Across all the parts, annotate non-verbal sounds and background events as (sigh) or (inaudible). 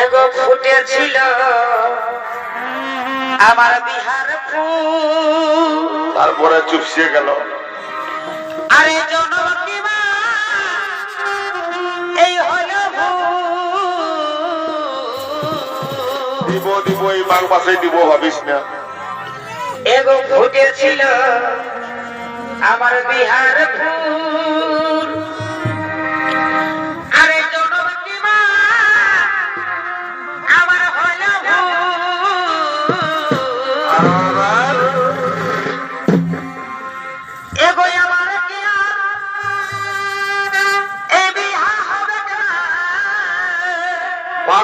এগো ফুটেছিল আমার বিহার ফুল। তারপরে চুপসিয়ে গেল। আরে জনমী এই হলো। দিব দিব এই মাঘ মাসে দিব ভাবিস না। এগো ফুটেছিল আমার বিহার ফুল।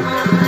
Thank (laughs) you.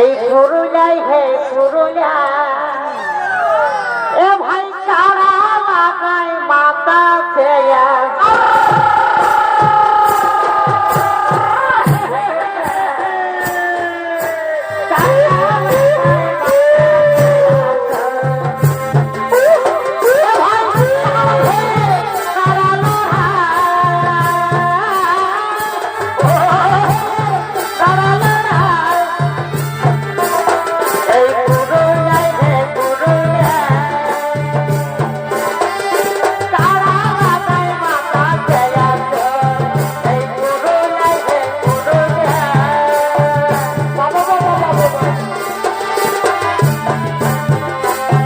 এই পুরুলাই হে পুরুলা এ ভাই সারা মাতা চেয়া।